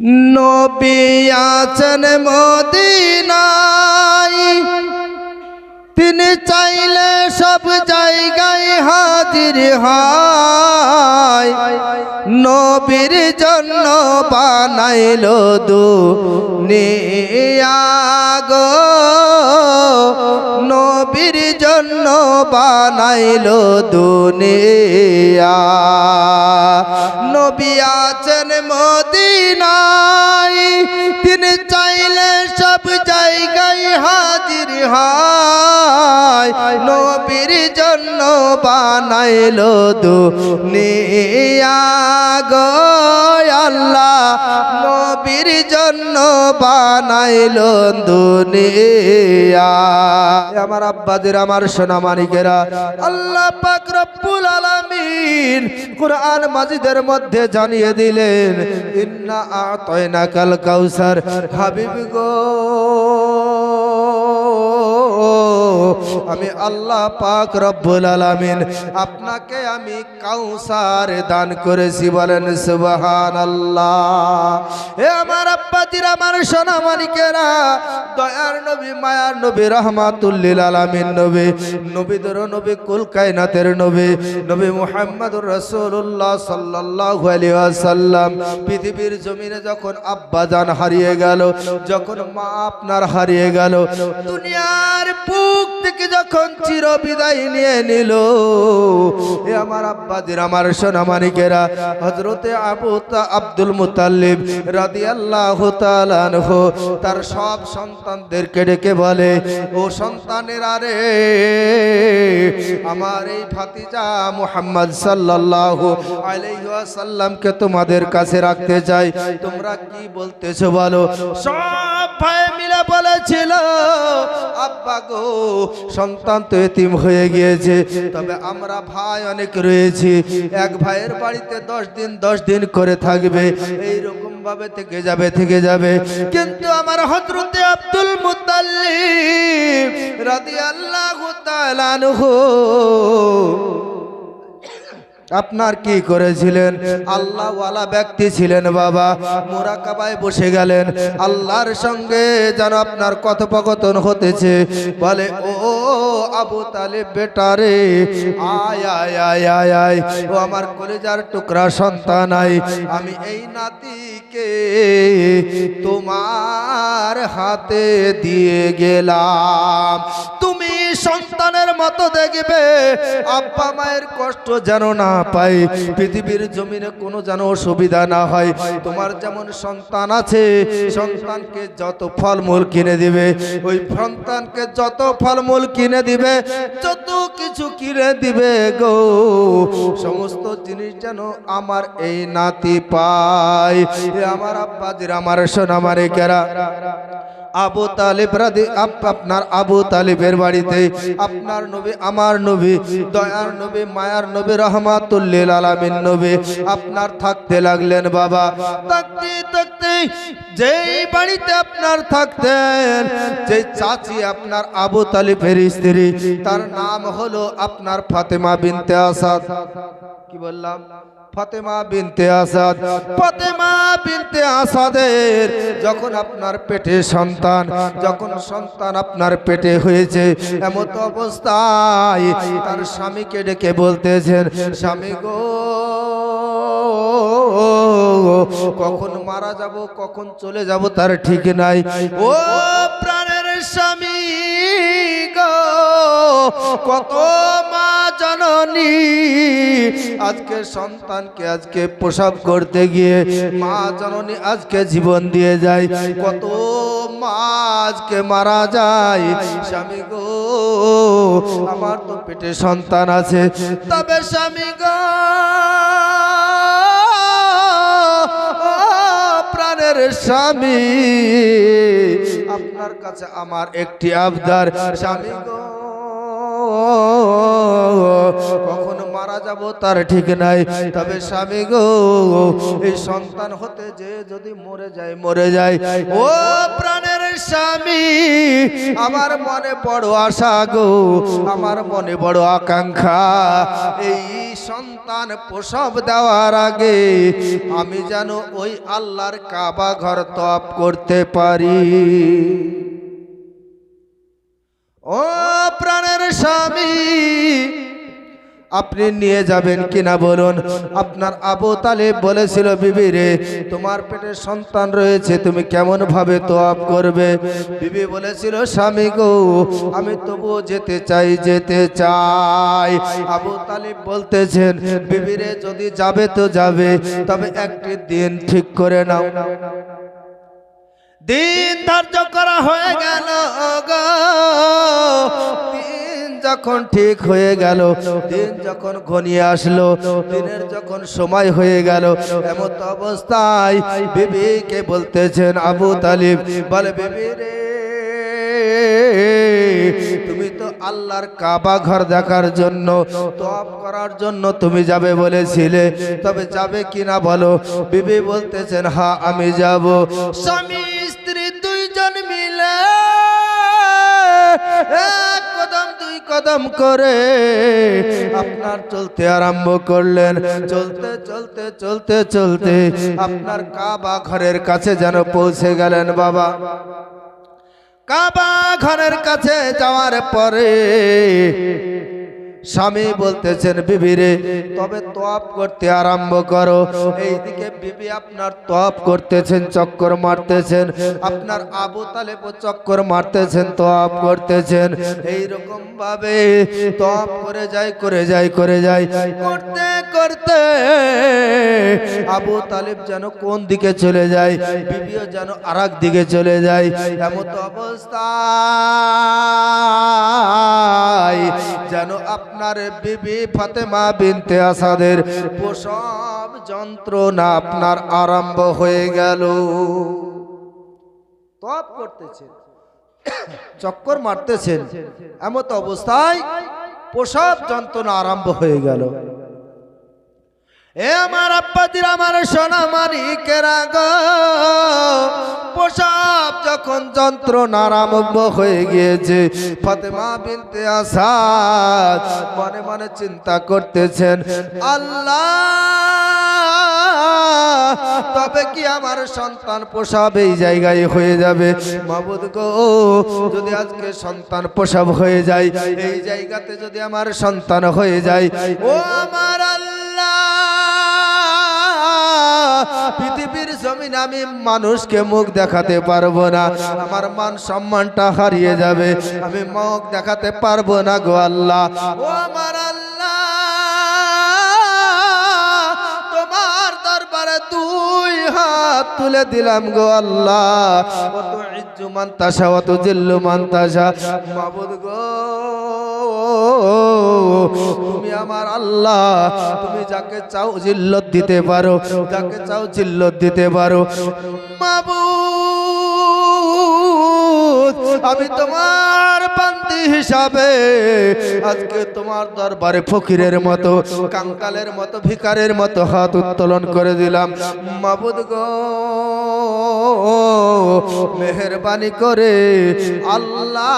নবী আছেন মদিনায়। তিনি চাইলে সব জায়গায় হাজির হয়। নবীর জন্য বানাইল দু গো। নবীর জন্য বানাইল দুনিয়া। নবী আছেন মদিনায়, তিনি হয়। নবীর জন্য বানাইল দুনিয়া গো আল্লাহ। নবীর জন্য বানাইল দুনিয়া। আমার আব্বাদের, আমার সোনা মানিকেরা আল্লাহ পাক রব্বুল আলামিন কোরআন মাজিদের মধ্যে জানিয়ে দিলেন, ইন্না আতয়না কাল কাউসার হাবিব গো। আমি আল্লাহ পাক রব্বুল আলামিন আপনাকে আমি কাউসার দান করেছি বলেন সুবহানাল্লাহ। হে আমার আব্বাজির আমার সোনা মানিকেরা দয়ার নবী, মায়ার নবী, রহমাতুল্লিল আলামিন নবী নবীদের নবী, কুল কায়নাতের নবী নবী মুহাম্মদুর রাসূলুল্লাহ সাল্লাল্লাহু আলাইহি ওয়াসাল্লাম। পৃথিবীর জমিনে যখন আব্বা জান হারিয়ে গেল, যখন মা আপনার হারিয়ে গেল, দুনিয়ার বুক থেকে যখন চির বিদায় নিয়ে নিল, এ আমার আব্বাদের, আমার সোনা মানিকেরা হজরতে আবু আব্দুল মুতাল্লিব তাআলা আনহু, তার সব সন্তানদেরকে ডেকে বলে, ও সন্তানের আরে আমার এই ভাতিজা মুহাম্মদ সাল্লাল্লাহু আলাইহি ওয়াসাল্লামকে তোমাদের কাছে রাখতে চাই। তোমরা কি বলতেছো বলো? সব ভাই মিলে বলেছিল, আব্বা গো সন্তান তো এতিম হয়ে গিয়েছে। তবে আমরা ভাই অনেক রয়েছি। এক ভাইয়ের বাড়িতে দশ দিন দশ দিন করে থাকবে। এইরকম ভাবে থেকে যাবে থেকে যাবে। কিন্তু আমার হজরতে আব্দুল মুতাল্লি রাদিয়াল্লাহু তাআলা আনহু আপনার কি করেছিলেন? আল্লাহওয়ালা ব্যক্তি ছিলেন বাবা। মোরাকাবায় বসে গেলেন। আল্লাহর সঙ্গে যেন আপনার কথোপকথন হতেছে। বলে, ও আবু তালে বেটা রে, আয় আয় আয় আয় আয়। ও আমার কলেজার টুকরা সন্তান আই আমি এই নাতিকে তোমার হাতে দিয়ে গেলাম। তুমি সন্তানের মতো দেখবে, আব্বা মায়ের কষ্ট যেন না পাই, পৃথিবীর জমিনে কোনো যেন অসুবিধা না হয়। তোমার যেমন সন্তান আছে, সন্তানকে যত ফলমূল কিনে দিবে, ওই সন্তানকে যত ফলমূল কিনে দিবে, যত কিছু কিনে দিবে গো। সমস্ত জিনিস যেন আমার এই নাতি পায়। আমার আব্বাজির, আমার সোনামারে কেরা আবু তালিব আপ- আপনার আবু তালিবের বাড়িতে। আপনার নবী, আমার নবী, দয়ার নবী, মায়ার নবী, রহমাতুল্লিল আলামিন নবী। আপনার থাকতে লাগলেন বাবা। থাকতে থাকতে, যেই বাড়িতে আপনার থাকতেন যে চাচি আপনার আবু তালিবের স্ত্রী, তার নাম হলো আপনার ফাতেমা বিনতে আসাদ। কি বললাম? ফাতেমা বিনতে আসাদ। ফাতেমা বিনতে আসাদের যখন আপনার পেটে সন্তান, যখন সন্তান আপনার পেটে হয়েছে, এমত অবস্থায় তার স্বামীকে ডেকে বলতেছেন, স্বামী গো, কখন মারা যাব, কখন চলে যাব তার ঠিক নাই। ও প্রাণের স্বামী গো, কত মা জননী। আজকে সন্তানকে আজকে প্রসব করতে গিয়ে মা জননী আজকে জীবন দিয়ে যায়। কত মা আজকে মারা যায়। স্বামী গো, আমার তো পেটে সন্তান আছে। তবে স্বামী গো, প্রাণের স্বামী। আপনার কাছে আমার একটি আবদার। স্বামী মারা যাব তার ঠিক নাই। তবে স্বামী গো, এই সন্তান হতে যে যদি মরে যায় মরে যায়। ও প্রাণের স্বামী, আমার মনে বড় আশা গো, আমার মনে বড় আকাঙ্ক্ষা। এই সন্তান প্রসব দেওয়ার আগে আমি যেন ওই আল্লাহর কাবা ঘর তপ করতে পারি। ও প্রাণের স্বামী আপনি নিয়ে যাবেন কিনা বলুন? আপনার আবু তালেব বলেছিল, বিবি রে, তোমার পেটে সন্তান রয়েছে, তুমি কেমন ভাবে তোয়াব করবে? বিবি বলেছিল, স্বামী গো, আমি তবুও যেতে চাই যেতে চাই। আবু তালিব বলতেছেন, বিবি রে, যদি যাবে তো যাবে, তবে একটি দিন ঠিক করে নাও। দিন ধার্য করা হয়ে গেল গো। যখন ঠিক হয়ে গেল, দিন যখন ঘনিয়ে আসলো, দিনের যখন সময় হয়ে গেল, এমত অবস্থায় বিবিকে বলতেছেন, আবু তালিব, বলে, বিবি রে, তুমি তো আল্লাহর কাবা ঘর দেখার জন্য তপ করার জন্য তুমি যাবে বলেছিলে, তবে যাবে কিনা বলো? বিবি বলতেছেন হ্যাঁ আমি যাব। স্বামী, স্ত্রী দুইজন মিলে এক কদম, দুই কদম করে আপনার চলতে আরম্ভ করলেন। চলতে চলতে চলতে চলতে আপনার কাবা ঘরের কাছে যেন পৌঁছে গেলেন বাবা। কাবা ঘরের কাছে যাওয়ার পরে স্বামী বলতেছেন বিবিরে তবে তপ করতে আরম্ভ করো। এইদিকে বিবি আপনার তপ করতেছেন, চক্কর মারতেছেন। আপনার আবু তালেব চক্কর মারতেছেন তপ করতেছেন। এই রকম ভাবে তপ করে যাই করে যাই করে যায়। করতে করতে আবু তালেব যেন কোন দিকে চলে যায়, বিবিও যেন আর দিকে চলে যায়। এমত অবস্থায় যেন আপনার বিবি ফাতেমা বিনতে আসাদের প্রসব যন্ত্রণা আপনার আরম্ভ হয়ে গেল। তপ করতেছেন, চক্কর মারতেছেন, এমত অবস্থায় প্রসব যন্ত্রণা আরম্ভ হয়ে গেল। এ আমার আব্বাদির আমার সোনা মানিকেরা গো প্রসব যখন যন্ত্রণার আরম্ভ হয়ে গিয়েছে, ফাতেমা বিনতে আসাদ মনে মনে চিন্তা করতেছেন, আল্লাহ, তবে কি আমার সন্তান প্রসব এই জায়গায় হয়ে যাবে? মাবুদ গো, যদি আজকে সন্তান প্রসব হয়ে যায়, এই জায়গাতে যদি আমার সন্তান হয়ে যায়, ও আমার আল্লাহ, পৃথিবীর জমিন আমি মানুষকে মুখ দেখাতে পারব না। আমার মান সম্মানটা হারিয়ে যাবে। আমি মুখ দেখাতে পারব না গো আল্লাহ। ও আমার আল্লাহ, তোমার দরবারে দুই হাত তুলে দিলাম গো আল্লাহ। কত ইজ্জু মান্তাসা, অত জিল্লু মান্তাসা। মাবুদ গো তুমি আমার আল্লাহ, তুমি যাকে চাও জিল্লত দিতে পারো, যাকে চাও জিল্লত দিতে পারো। মাবুদ, আমি তোমার বান্দি হিসাবে আজকে তোমার দরবারে ফকিরের মতো, কাঙ্কালের মতো ভিকারের মতো হাত উত্তোলন করে দিলাম। মাবুদ গো, মেহরবানি করে আল্লাহ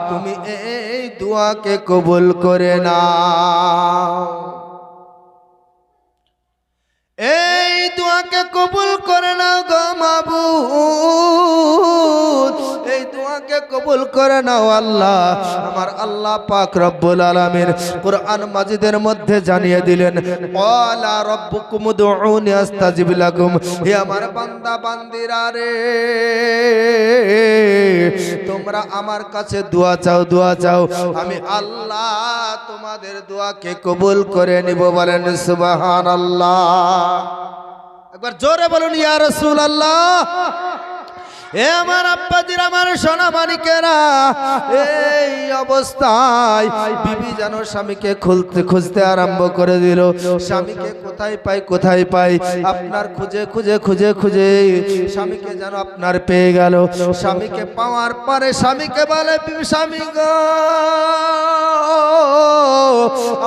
তুমি এই দোয়াকে কবুল করে না এই দোয়াকে কবুল করে না গো দোয়াকে কবুল করে নাও আল্লাহ। আমার আল্লাহ পাক রব্বুল আলামিন কোরআন মাজিদের মধ্যে জানিয়ে দিলেন, ওয়ালা রব্বুকুম উদউনি আস্তাজিব লাকুম। হে আমার বান্দা, বান্দিরা রে, তোমরা আমার কাছে দোয়া চাও দোয়া চাও। আমি আল্লাহ তোমাদের দোয়াকে কবুল করে নিব বলেন, সুবহানাল্লাহ। একবার জোরে বলুন, ইয়া রাসূল আল্লাহ এ আমার আব্বাজির, আমার সোনা মানিকেরা এই অবস্থায় বিবি যেন স্বামীকে খুলতে খুঁজতে আরম্ভ করে দিল। স্বামীকে কোথায় পাই কোথায় পাই? আপনার খুঁজে খুঁজে খুঁজে খুঁজে স্বামীকে যেন আপনার পেয়ে গেল। স্বামীকে পাওয়ার পরে স্বামীকে বলে স্বামী গো,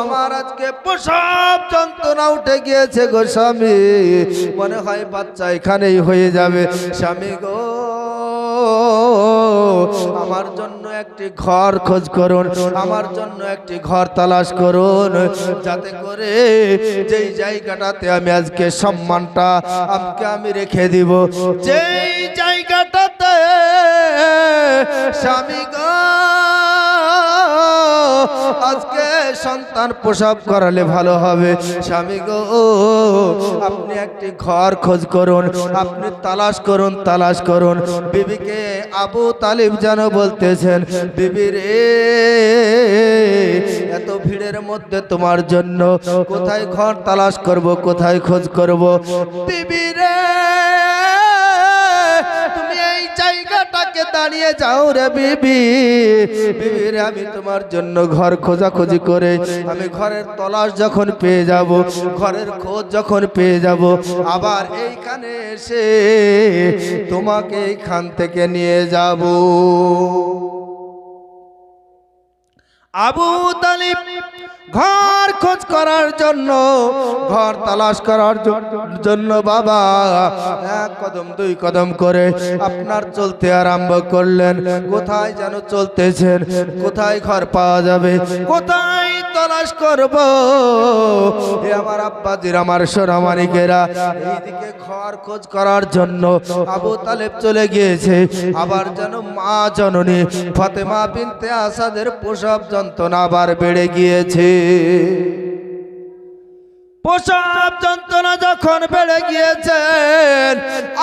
আমার আজকে প্রসব যন্ত্রণা উঠে গিয়েছে গো স্বামী। মনে হয় বাচ্চা এখানেই হয়ে যাবে। স্বামী গো আমার জন্য একটি ঘর খোঁজ করুন, আমার জন্য একটি ঘর তালাশ করুন, যাতে করে যেই জায়গাটাতে আমি আজকে সম্মানটা আমাকে আমি রেখে দিব। যেই জায়গাটাতে স্বামী গো আজকে সন্তান প্রসব করালে ভালো হবে। স্বামী গো, আপনি একটি ঘর খোঁজ করুন, আপনি তালাশ করুন তালাশ করুন। বিবিকে আবু তালিব যেন বলতেছেন, বিবি রে, এত ভিড়ের মধ্যে তোমার জন্য কোথায় ঘর তালাশ করব, কোথায় খোঁজ করব? বিবি রে জায়গাটাকে দাঁড়িয়ে যাও রে বিবি। বিবি রে আমি তোমার জন্য ঘর খোঁজাখুঁজি করে আমি ঘরের তলাশ যখন পেয়ে যাব, ঘরের খোঁজ যখন পেয়ে যাব, আবার এইখানে এসে তোমাকে এইখান থেকে নিয়ে যাব। আবু তালিব ঘর খোঁজ করার জন্য, ঘর তালাশ করার জন্য বাবা, এক কদম, দুই কদম করে আপনার চলতে আরম্ভ করলেন। কোথায় যেন চলতেছেন, কোথায় ঘর পাওয়া যাবে, কোথায় তালাশ করব? এ আমার আব্বাজির, আমার সোনামানিকেরা, এইদিকে ঘর খোঁজ করার জন্য আবু তালেব চলে গিয়েছে। আবার যেন মা জননী ফাতেমা বিনতে আসাদের প্রসব যন্ত্রণা আবার বেড়ে গিয়েছে। প্রসব যন্ত্রণা যখন বেড়ে গিয়েছেন,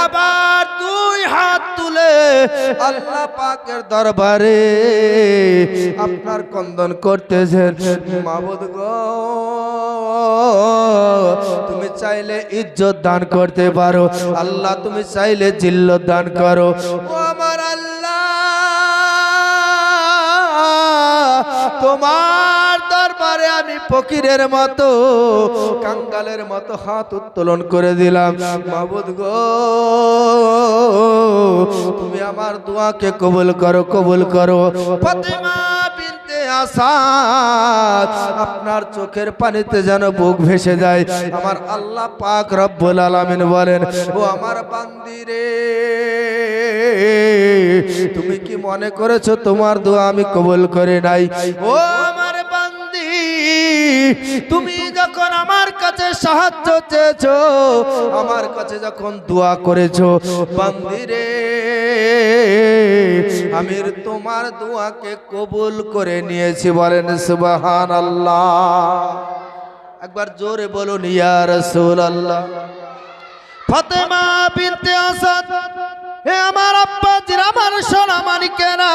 আবার দুই হাত তুলে আল্লাহ পাকের দরবারে আপনার কন্দন করতেছেন। মাবুদ গো, তুমি চাইলে ইজ্জত দান করতে পারো, আল্লাহ তুমি চাইলে জিল্লত দান করো। আমার আল্লাহ, তোমার ফকিরের মতো, কাঙ্গালের মতো হাত উত্তোলন করে দিলাম। মাবুদ গো, তুমি আমার দোয়াকে কবুল করো কবুল করো। আপনার চোখের পানিতে যেন বুক ভেসে যায়। আমার আল্লাহ পাক রব্বুল আলামিন বলেন, ও আমার বান্দিরে তুমি কি মনে করেছ তোমার দোয়া আমি কবুল করে নাই? ও আমার তুমি যখন আমার কাছে সাহায্য চেয়েছো, আমার কাছে যখন দোয়া করেছ, বান্দিরে আমি তোমার দোয়াকে কবুল করে নিয়েছি বলেন সুবাহান আল্লাহ একবার জোরে বলুন, ইয়া রসুল আল্লাহ ফাতেমা বিনতে আসাদ হে আমার আব্বা জির আমার সোনা মানিকেরা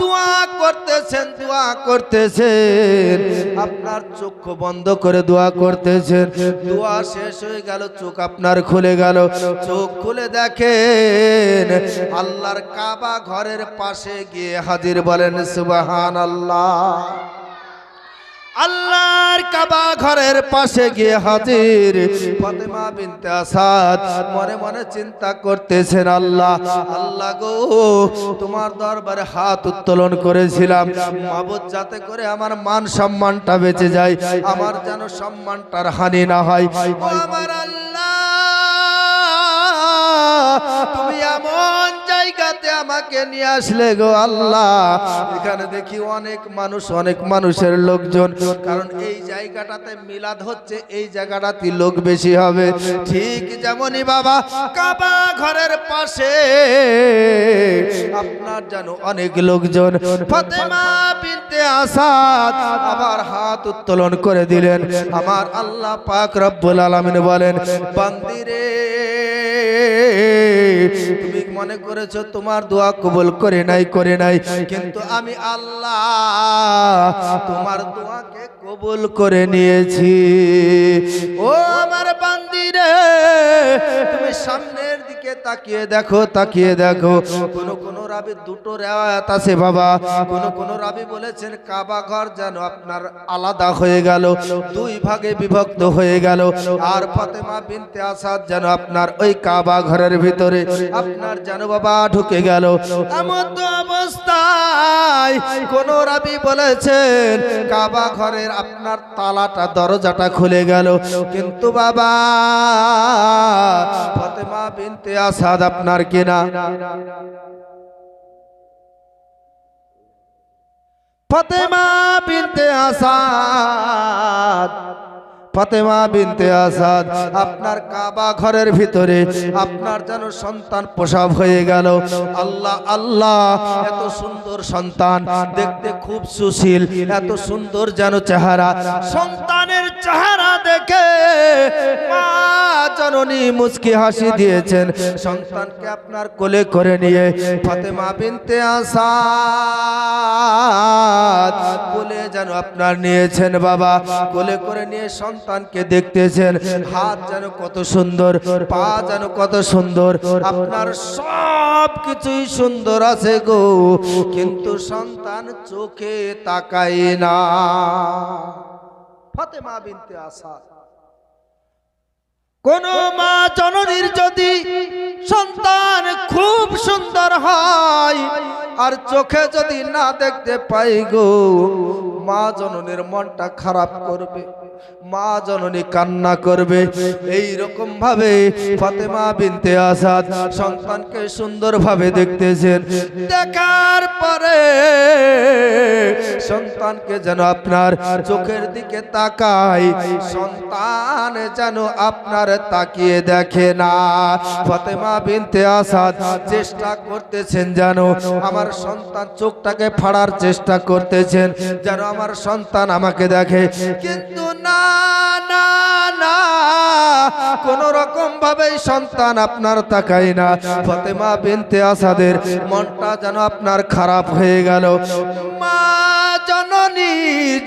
দোয়া করতেছেন দোয়া করতেছেন। আপনার চোখ বন্ধ করে দোয়া করতেছেন। দোয়া শেষ হয়ে গেল, চোখ আপনার খুলে গেল। চোখ খুলে দেখেন আল্লাহর কাবা ঘরের পাশে গিয়ে হাজির বলেন সুবাহান আল্লাহ আল্লাহর কাবা ঘরের পাশে গিয়ে হাজির। ফাতেমা বিনতে আসাদ, মনে মনে চিন্তা করতেছেন, আল্লাহ আল্লাহ গো, তোমার দরবারে হাত উত্তোলন করেছিলাম। মাবুদ, যাতে করে আমার মান সম্মানটা বেঁচে যায়, আমার যেন সম্মানটার হানি না হয়। আমার আল্লাহ! আমাকে নিয়ে আসলে গো আল্লাহ। এখানে দেখি অনেক মানুষ, অনেক মানুষের লোকজন। কারণ এই জায়গাটাতে মিলাদ হচ্ছে, এই জায়গাটাতে লোক বেশি হবে। ঠিক যেমনই বাবা, কাবা ঘরের পাশে আপনার যেন অনেক লোকজন ফাতেমা বিনতে আসাদ আবার হাত উত্তোলন করে দিলেন। আমার আল্লাহ পাক রব্বুল আলামিন বলেন, বান্দিরে তুমি মনে করেছ তোমার দোয়া কবুল করে নাই করে নাই। কিন্তু আমি আল্লাহ তোমার দোয়াকে কবুল করে নিয়েছি। ও আমার বান্দিরে, তুমি সামনের দিকে তাকিয়ে দেখো তাকিয়ে দেখো। কোন কোন রাবি দুটো রেওয়ায়াত আছে বাবা। কোন কোন রাবি বলেছেন, কাবা ঘর যেন আপনার আলাদা হয়ে গেল, দুই ভাগে বিভক্ত হয়ে গেল। আর ফাতেমা বিনতে আসাদ যেন আপনার ওই কাবা ঘরের ভিতরে আপনার যেন বাবা ঢুকে গেল। এমন তো অবস্থায় কোন রাবি বলেছেন, কাবা ঘরের আপনার তালাটা, দরজাটা খুলে গেল। কিন্তু বাবা, ফাতেমা বিনতে আসাদ আপনার কিনা ফাতেমা বিনতে আসাদ ফাতেমা বিনতে আসাদ আপনার কাবা ঘরের ভিতরে আপনার যেন সন্তান প্রসব হয়ে গেল। আল্লাহ আল্লাহ, এত সুন্দর সন্তান, দেখতে খুব সুশীল, এত সুন্দর যেন চেহারা। সন্তানের চেহারা দেখে মা জননী মুচকি হাসি দিয়েছেন। সন্তানকে আপনার কোলে করে নিয়ে ফাতেমা বিনতে আসাদ কোলে যেন আপনার নিয়েছেন বাবা। কোলে করে নিয়ে সন্তানকে দেখতেছেন। হাত যেন কত সুন্দর, পা যেন কত সুন্দর। আপনার সব কিছুই সুন্দর আছে গো, কিন্তু সন্তান চোখে তাকায় না। ফাতেমা বিনতে আসাদ। কোন মা জননীর যদি সন্তান খুব সুন্দর হয়, আর চোখে যদি না দেখতে পাই গো, মা জননীর মনটা খারাপ করবে। মা জননী কান্না করবে। এই রকম ভাবে ফাতেমা বিনতে আসাদ সন্তানকে সুন্দরভাবে দেখতেছেন। দেখার পরে সন্তানকে যেন আপনার চোখের দিকে তাকাই সন্তান যেন আপনার তাকিয়ে দেখে না। ফাতেমা বিনতে আসাদ চেষ্টা করতেছেন যেন আমার সন্তান চোখটাকে ফাড়ার চেষ্টা করতেছেন, যেন আমার সন্তান আমাকে দেখে। কিন্তু না না না। কোন রকম ভাবে সন্তান আপনার তাকাই না। ফতেমা বিনতে আসাদের মনটা যেন আপনার খারাপ হয়ে গেল। মা জননী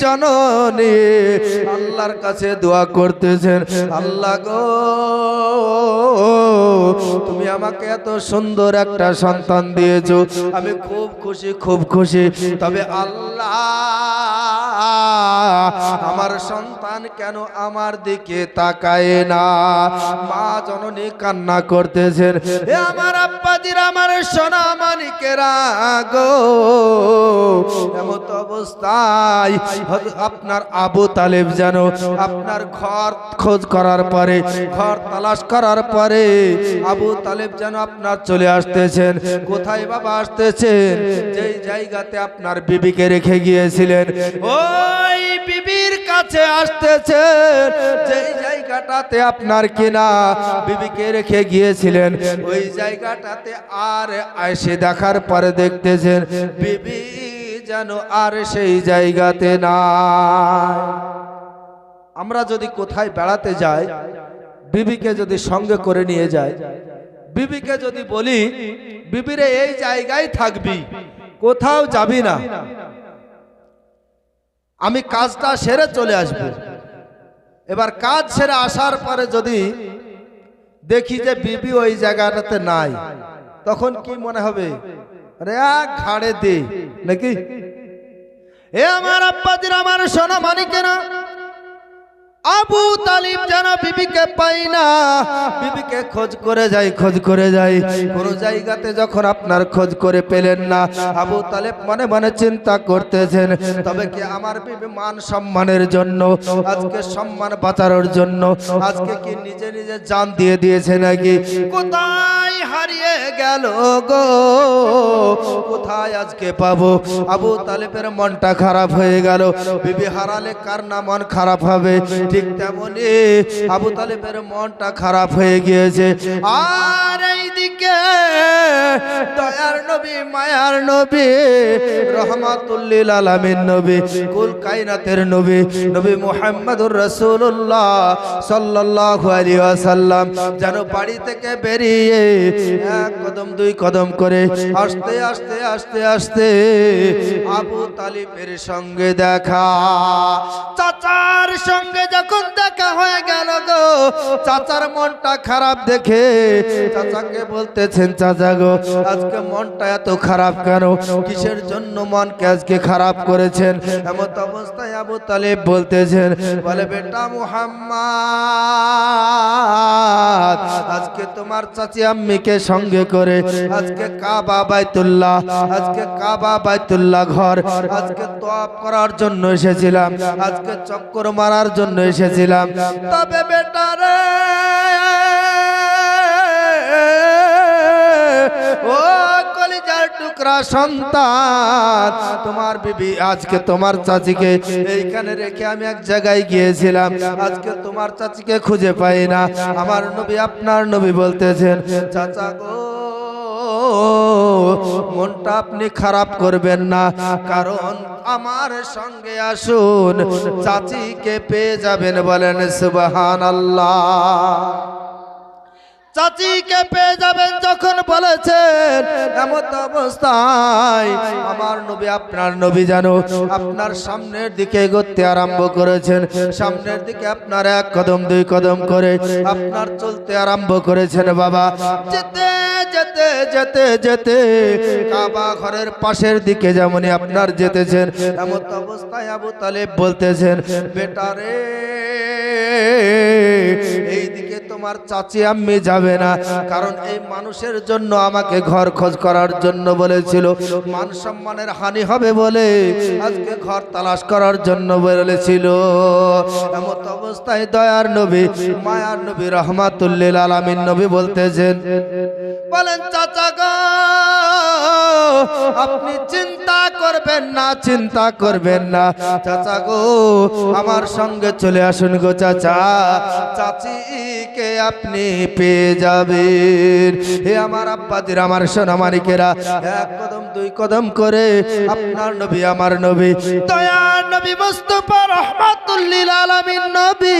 জননী, আল্লাহর কাছে দোয়া করতেছেন, আল্লাহ গো, তুমি আমাকে এত সুন্দর একটা সন্তান দিয়েছ, আমি খুব খুশি খুব খুশি। তবে আল্লাহ, আমার সন্তান কেন আমার দিকে তাকায় না? মা জননী কান্না করতেছেন হে আমার আব্বাজির, আমার সোনা মানিকেরা গো, এমত অবস্থায় আপনার আবু তালেব যেন আপনার ঘর খোঁজ করার পরে, ঘর তালাশ করার পরে আবু তালেব যেন আপনার চলে আসতেছেন। কোথায় বাবা আসতেছেন? যেই জায়গাতে আপনার বিবিকে রেখে গিয়েছিলেন। ওই বিবির কাছে আসতেছেন। যেই জায়গাটাতে আপনার কিনা বিবিকে রেখে গিয়েছিলেন, ওই জায়গাটাতে আর এসে দেখার পরে দেখতেছেন বিবি যেন আর সেই জায়গাতে না আমরা যদি কোথায় বেড়াতে যাই, বিবিকে যদি সঙ্গে করে নিয়ে যাই, বিবিকে যদি বলি, বিবিরে এই জায়গায় থাকবি, কোথাও যাবি না। আমি কাজটা সেরে চলে আসব। এবার কাজ সেরে আসার পরে যদি দেখি যে বিবি ওই জায়গাটাতে নাই, তখন কি মনে হবে? ঘাড়ে দে। নাকি? এ আমার আব্বাজির আমার সোনা মানিকেরা আবু তালিব যেন বিবিকে পাই না, বিবিকে খোঁজ করে যাই, খোঁজ করে যাই। কোনো জায়গাতে যখন আপনার খোঁজ করে পেলেন না, আবু তালেব মনে মনে চিন্তা করতেছেন, তবে কি আমার বিবি মান সম্মানের জন্য, আজকে সম্মান বাঁচানোর জন্য, আজকে কি নিজে নিজে জান দিয়ে দিয়েছে নাকি? কোথায় হারিয়ে গেল গো? কোথায় আজকে পাবো? আবু তালেবের মনটা খারাপ হয়ে গেল। বিবি হারালে কার না মন খারাপ হবে? ঠিক তেমনি আবু তালেবের মনটা খারাপ হয়ে গিয়েছে। আর এইদিকে দয়ার নবী, মায়ার নবী, রহমাতুল্লিল আলামিন নবী, কুল কায়নাতের নবী নবী মুহাম্মদুর রাসূলুল্লাহ সাল্লাল্লাহু আলাইহি ওয়াসাল্লাম। যেন বাড়ি থেকে বেরিয়ে এক কদম, দুই কদম করে আস্তে আস্তে আস্তে আস্তে আবু তালিবের সঙ্গে দেখা। চাচার সঙ্গে যখন দেখা হয়ে গেল গো, চাচার মনটা খারাপ দেখে চাচাকে বলতেছেন, চাচা গো, আজকে মনটা এত খারাপ কেন? কিসের জন্য মনকে আজকে খারাপ করেছেন? এমন অবস্থায় আবু তালেব বলতেছেন, বলে, বেটা মুহাম্মদ, আজকে তোমার চাচি আম্মিকে সঙ্গে করে, আজকে কাবা বাইতুল্লাহ, আজকে কাবা বাইতুল্লাহ ঘর, আজকে তোয়াব করার জন্য এসেছিলাম, আজকে চক্কর মারার জন্য এসেছিলাম। তবে বেটা রে পুত্রা সন্তান। তোমার বিবি আজকে তোমার চাচিকে এইখানে রেখে আমি এক জায়গায় গিয়েছিলাম। আজকে তোমার চাচিকে খুঁজে পাই না। আমার নবী আপনার নবী বলতেছেন, চাচা গো, মনটা আপনি খারাপ করবেন না। কারণ আমার সঙ্গে আসুন, চাচিকে পেয়ে যাবেন বলেন সুবাহান আল্লাহ চাচিকে পেয়ে যাবেন যখন বলেছেন, এমত অবস্থায় আমার নবী, আপনার নবী জানো আপনার সামনের দিকে এগোতে আরম্ভ করেছেন। সামনের দিকে আপনার এক কদম, দুই কদম করে আপনার চলতে আরম্ভ করেছেন, বাবা। যেতে যেতে যেতে যেতে কাবা ঘরের পাশের দিকে যেমনই আপনার যেতেছেন এমন অবস্থায় আবু তালেব বলতেছেন বেটারে এইদিকে তোমার চাচি আম্মি যাবে না। কারণ এই মানুষের জন্য আমাকে ঘর খোঁজ করার জন্য বলেছিল। মান সম্মানের হানি হবে বলে আজকে ঘর তালাশ করার জন্য বলেছিল। এমত অবস্থায় দয়ার নবী, মায়ার নবী, রহমাতুল্লিল আলমিন নবী বলতেছেন বলেন, চাচা গো, আপনি চিন্তা করবেন না, চিন্তা করবেন না। চাচা গো, আমার সঙ্গে চলে আসুন গো চাচা। চাচিকে আপনি পেয়ে যাবেন। হে আমার আব্বাদের আমার সোনামানিকেরা, এক কদম, দুই কদম করে আপনার নবী, আমার নবী। দয়ার নবী মুস্তফা রহমাতুল্লিল আলামিন নবী।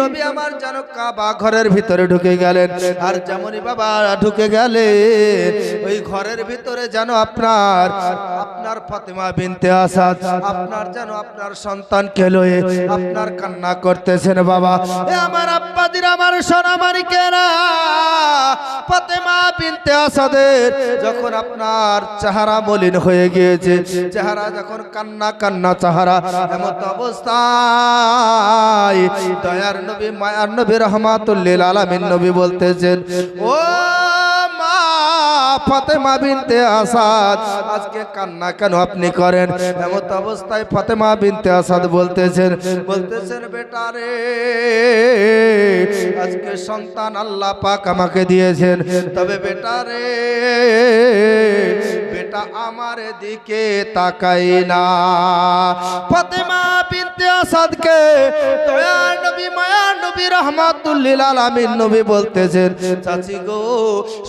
নবী আমার যেন কাবা ঘরের ভিতরে ঢুকে গেলেন। আর যেমনই বাবা ঢুকে গেলেন ওই ঘরের ভিতরে যেন আপনার আপনার ফাতেমা বিনতে আসাদ, আপনার যেন আপনার সন্তানকে লয়ে আপনার কান্না করতেছেন বাবা। আমার আব্বাদির আমার সোনামানিকেরা, ফাতেমা বিনতে আসাদের যখন আপনার চেহারা মলিন হয়ে গিয়েছে, চেহারা যখন কান্না কান্না চেহারা, এমত অবস্থায় দয়ার নবী, মায়ার নবী, রহমাতুল্লিল আলামিন নবী বলতেছেন, ও ফাতেমা বিনতে আসাদ। আজকে কান্না কেন আপনি করেন? এমন অবস্থায় ফাতেমা বিনতে আসাদ বলতেছেন বলতেছেন, বেটা রে, আজকে সন্তান আল্লাহ পাক আমাকে দিয়েছেন। তবে বেটা রে বেটা আমার দিকে তাকাই না। ফাতেমা বিনতে আসাদকে দয়ার নবী মায়ার নবী, রহমাতুল্লিল আলামিন নবী বলতেছেন, চাচি গো,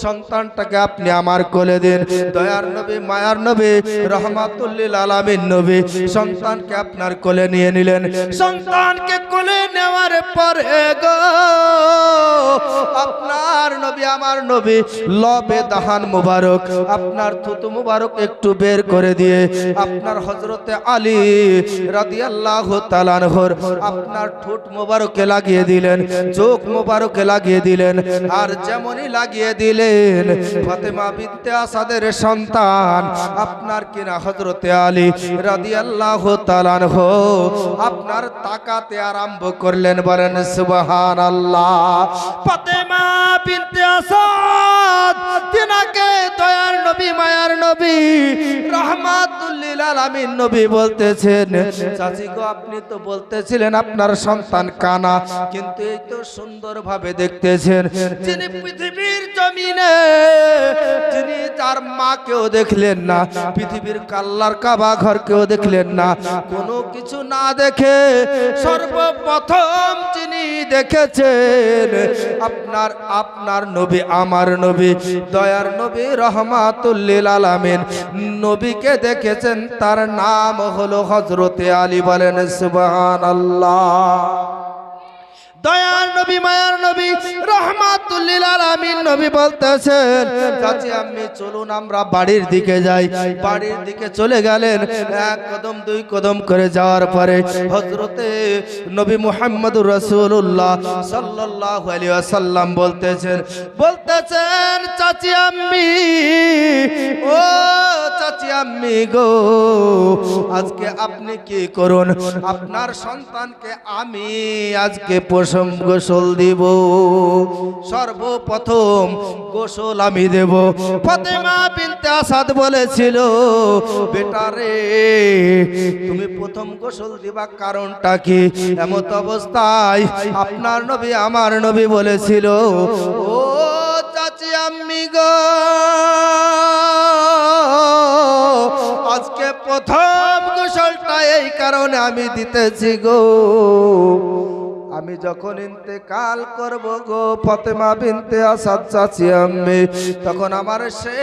সন্তানটাকে আপনি আমার কোলে দিন। দয়ার নবী, মায়ার নবী, রহমাতুল্লিল আলামিন নবী, সন্তানকে আপনার কোলে নিয়ে নিলেন। সন্তানকে কোলে নেওয়ার পরে গো আপনার নবী, আমার নবী, লবে দাহান মুবারক, আপনার থুতু মুবারক একটু বের করে দিয়ে, আপনার হজরতে আলী রাদিয়াল্লাহু তাআলার আপনার ঠোঁট মুবারকে লাগিয়ে দিলেন, চোখ মুবারকে লাগিয়ে দিলেন, আর যেমনই লাগিয়ে দিলেন, ফাতেমা বিনতে আসাদের সন্তান, আপনার কিনা হজরতে আলী রাদিয়াল্লাহু তাআলার আপনার তাকাতে আরম্ভ করলেন, বলেন, সুবহানাল্লাহ ফাতেমা বিনতে আসাদ তিনাকে দয়ার নবী মায়ার নবী রহমাতুল্লিল আলামিন নবী বলতেছেন, চাচি আপনি তো বলতেছিলেন আপনার সন্তান কানা, কিন্তু সুন্দরভাবে দেখতেছেন পৃথিবীর জমিনে তার দেখলেন না, পৃথিবীর কাল্লার কাবা ঘরকেও দেখলেন না, কোনো কিছু না দেখে সর্বপ্রথম যিনি দেখেছেন, আপনার আপনার নবী, আমার নবী, দয়ার নবী রহমাতুল্লিল আলামিন, নবীকে দেখেছেন তার নাম হলো হজরতে আলী বলেন, সুবহানাল্লাহ। দয়ার নবী, মায়ার নবী রহমাতুল্লিল আলামিন নবী বলতেছেন চাচি আমি চলুন আমরা বাড়ির দিকে যাই। বাড়ির দিকে চলে গেলেন, এক কদম, দুই কদম করে যাওয়ার পরে হযরতে নবী মুহাম্মদুর রাসূলুল্লাহ সাল্লাল্লাহু আলাইহি ওয়াসাল্লাম বলতেছেন বলতেছেন, চাচি আম্মি, ও চাচি আম্মি গো, আজকে আপনি কি করুন? আপনার সন্তানকে আমি আজকে প্রসম গোসল দিব। সর্বপ্রথম গোসল আমি দেব। ফতেমা বিনতে আসাদ বলেছিল, বেটা রে, তুমি প্রথম গোসল দিবা কারণটা কি? এমত অবস্থায় আপনার নবী আমার নবী বলেছিল, ও চাচি আম্মি গো প্রথম গোসলটা এই কারণে আমি দিতেছি গো। আমি যখন ইন্তেকাল করব গো, ফতেমা বিনতে আসাদ চাচি আমি তখন আমার সে